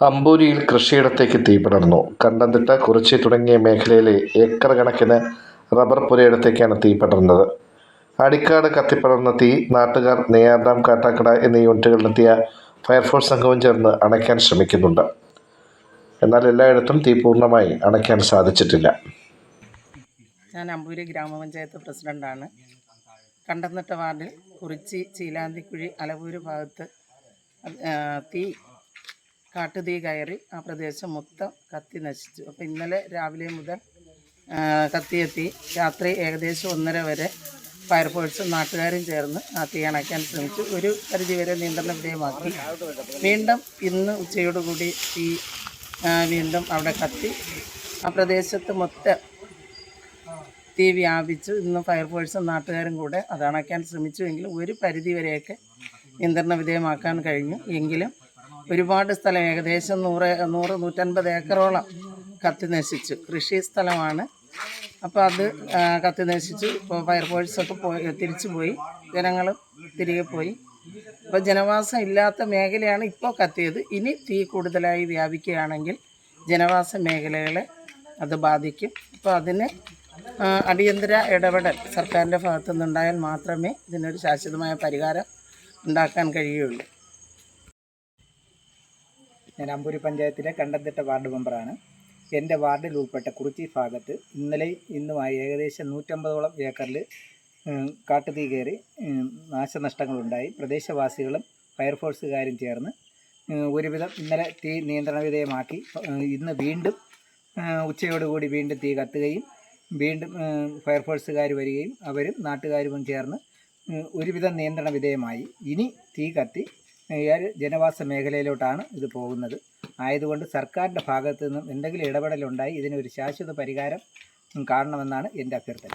അമ്പൂരിയിൽ കൃഷിയിടത്തേക്ക് തീ പടർന്നു. കണ്ടംതിട്ട കുറിച്ചി തുടങ്ങിയ മേഖലയിലെ ഏക്കർ കണക്കിന് റബ്ബർ പുരയിടത്തേക്കാണ് തീ പടർന്നത്. അടിക്കാട് കത്തിപ്പടർന്ന തീ നാട്ടുകാർ നെയ്യാർഡാം കാട്ടാക്കട എന്നീ യൂണിറ്റുകളിലെത്തിയ ഫയർഫോഴ്സ് സംഘവും ചേർന്ന് അണയ്ക്കാൻ ശ്രമിക്കുന്നുണ്ട്. എന്നാൽ എല്ലായിടത്തും തീ പൂർണമായി അണയ്ക്കാൻ സാധിച്ചിട്ടില്ല. ഞാൻ അമ്പൂരി ഗ്രാമപഞ്ചായത്ത് പ്രസിഡന്റാണ് കണ്ടംതിട്ട വാർഡിൽ കുറിച്ചി ചീലാന്തിക്കുഴി അലവൂര് ഭാഗത്ത് തീ കാട്ടുതീ കയറി ആ പ്രദേശം മൊത്തം കത്തി നശിച്ചു. അപ്പോൾ ഇന്നലെ രാവിലെ മുതൽ കത്തിയെത്തി. രാത്രി ഏകദേശം ഒന്നര വരെ ഫയർഫോഴ്സും നാട്ടുകാരും ചേർന്ന് ആ തീ അണയ്ക്കാൻ ശ്രമിച്ചു. ഒരു പരിധിവരെ നിയന്ത്രണ വിധേയമാക്കി. വീണ്ടും ഇന്ന് ഉച്ചയോടുകൂടി തീ വീണ്ടും അവിടെ കത്തി. ആ പ്രദേശത്ത് മൊത്തം തീ വ്യാപിച്ചു. ഇന്ന് ഫയർഫോഴ്സും നാട്ടുകാരും കൂടെ അത് അണയ്ക്കാൻ ശ്രമിച്ചുവെങ്കിലും ഒരു പരിധിവരെയൊക്കെ നിയന്ത്രണ വിധേയമാക്കാൻ കഴിഞ്ഞു. എങ്കിലും ഒരുപാട് സ്ഥലം ഏകദേശം നൂറ് നൂറ് നൂറ്റൻപത് ഏക്കറോളം കത്തി നശിച്ചു. കൃഷി സ്ഥലമാണ്. അപ്പോൾ അത് കത്തി നശിച്ചു. ഇപ്പോൾ ഫയർഫോഴ്സൊക്കെ പോയി തിരിച്ചു പോയി. ജനങ്ങൾ തിരികെ പോയി. അപ്പോൾ ജനവാസം ഇല്ലാത്ത മേഖലയാണ് ഇപ്പോൾ കത്തിയത്. ഇനി തീ കൂടുതലായി വ്യാപിക്കുകയാണെങ്കിൽ ജനവാസ മേഖലകളെ അത് ബാധിക്കും. അപ്പോൾ അതിന് അടിയന്തര ഇടപെടൽ സർക്കാരിന്റെ ഭാഗത്തു നിന്നുണ്ടായാൽ മാത്രമേ ഇതിനൊരു ശാശ്വതമായ പരിഹാരം ഉണ്ടാക്കാൻ കഴിയുള്ളൂ. ഞാൻ അമ്പൂരി പഞ്ചായത്തിലെ കണ്ടത്തിട്ട വാർഡ് മെമ്പറാണ്. എന്റെ വാർഡിൽ ഉൾപ്പെട്ട കുറിച്ചി ഭാഗത്ത് ഇന്നലെ ഇന്നുമായി ഏകദേശം നൂറ്റമ്പതോളം ഏക്കറിൽ കാട്ടുതീ കയറി നാശനഷ്ടങ്ങളുണ്ടായി. പ്രദേശവാസികളും ഫയർഫോഴ്സുകാരും ചേർന്ന് ഒരുവിധം ഇന്നലെ തീ നിയന്ത്രണ വിധേയമാക്കി. ഇന്ന് വീണ്ടും ഉച്ചയോടുകൂടി വീണ്ടും തീ കത്തുകയും വീണ്ടും ഫയർഫോഴ്സുകാർ വരികയും അവരും നാട്ടുകാരും ചേർന്ന് ഒരുവിധം നിയന്ത്രണ വിധേയമായി. ഇനി തീ കത്തി ജനവാസ മേഖലയിലോട്ടാണ് ഇത് പോകുന്നത്. ആയതുകൊണ്ട് സർക്കാരിന്റെ ഭാഗത്തു നിന്നും എന്തെങ്കിലും ഇടപെടലുണ്ടായി ഇതിനൊരു ശാശ്വത പരിഹാരം കാണണമെന്നാണ് എന്റെ അഭ്യർത്ഥന.